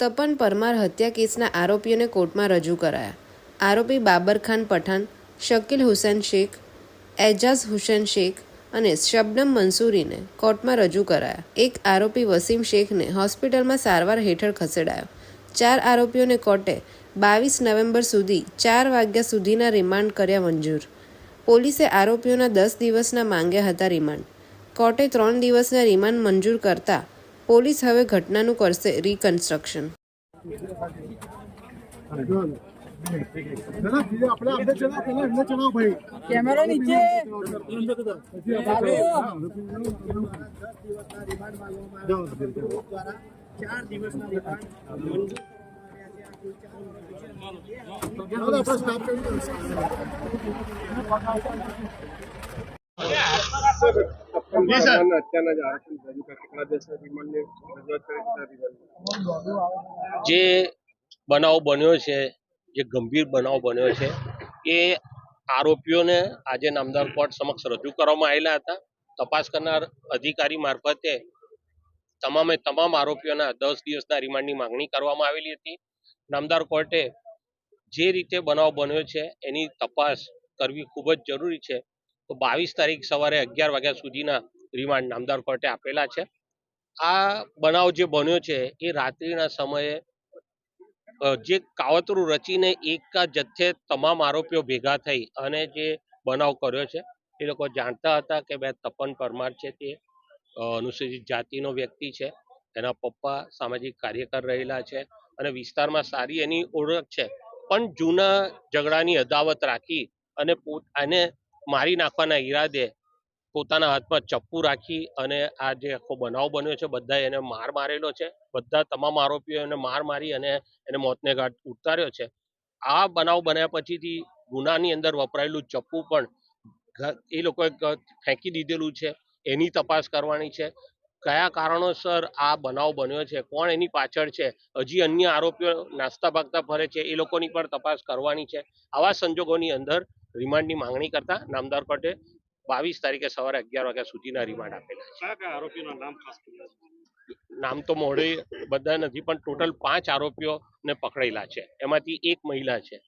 તપન પરમાર હત્યા કેસના આરોપીઓને કોર્ટમાં રજૂ કરાયા. આરોપી બાબર ખાન પઠાણ, શકીલ હુસેન શેખ, એજાઝ હુસેન શેખ અને શબનમ મંસૂરીને કોર્ટમાં રજૂ કરાયા. એક આરોપી વસીમ શેખને હોસ્પિટલમાં સારવાર હેઠળ ખસેડાયો. ચાર આરોપીઓને કોર્ટે બાવીસ નવેમ્બર સુધી ચાર વાગ્યા સુધીના રિમાન્ડ કર્યા મંજૂર. પોલીસે આરોપીઓના દસ દિવસના માંગ્યા હતા રિમાન્ડ. કોર્ટે ત્રણ દિવસના રિમાન્ડ મંજૂર કરતા પોલીસ હવે ઘટનાનું કરશે રિકન્સ્ટ્રક્શન ચાર દિવસના જે બનાવ બન્યો છે જે ગંભીર બનાવ બન્યો છે એ આરોપીઓને આજે નામદાર કોર્ટ સમક્ષ રજૂ કરવામાં આવેલા હતા. તપાસ કરનાર અધિકારી મારફતે તમામે તમામ આરોપીઓના દસ દિવસના રિમાન્ડની માંગણી કરવામાં આવેલી હતી. નામદાર કોર્ટે જે રીતે બનાવ બન્યો છે એની તપાસ કરવી ખૂબ જ જરૂરી છે. તો બાવીસ તારીખ સવારે અગિયાર વાગ્યા સુધીના રિમાન્ડ નામદાર કોર્ટે આપેલા છે. આ બનાવ જે બન્યો છે એ રાત્રિના સમયે જે કાવતરું રચીને એક જથ્થે તમામ આરોપીઓ ભેગા થઈ અને જે બનાવ કર્યો છે, એ લોકો જાણતા હતા કે બે તપન પરમાર છે તે અનુસૂચિત જાતિનો વ્યક્તિ છે. એના પપ્પા સામાજિક કાર્યકર રહેલા છે અને વિસ્તારમાં સારી એની ઓળખ છે. પણ જૂના ઝઘડાની અદાવત રાખી અને આને મારી નાખવાના ઈરાદે પોતાના હાથમાં ચપ્પુ રાખી અને આ જે આખો બનાવ બન્યો છે બધા એને માર મારેલો છે. બધા તમામ આરોપીઓ એને માર મારી અને એને મોતને ઘાટ ઉતાર્યો છે. આ બનાવ બન્યા પછીથી ગુનાની અંદર વપરાયેલું ચપ્પુ પણ એ લોકોએ ફેંકી દીધેલું છે. એની તપાસ કરવાની છે. કયા કારણોસર આ બનાવ બન્યો છે? કોણ એની પાછળ છે? હજી અન્ય આરોપીઓ નાસ્તા ભાગતા ફરે છે. એ લોકોની પણ તપાસ કરવાની છે. આવા સંજોગોની અંદર રિમાન્ડની માંગણી કરતા નામદાર કોર્ટે બાવીસ તારીખે સવારે અગિયાર વાગ્યા સુધીના રિમાન્ડ આપેલા છે. નામ તો મોડે બધા નથી પણ ટોટલ પાંચ આરોપીઓને પકડેલા છે. એમાંથી એક મહિલા છે.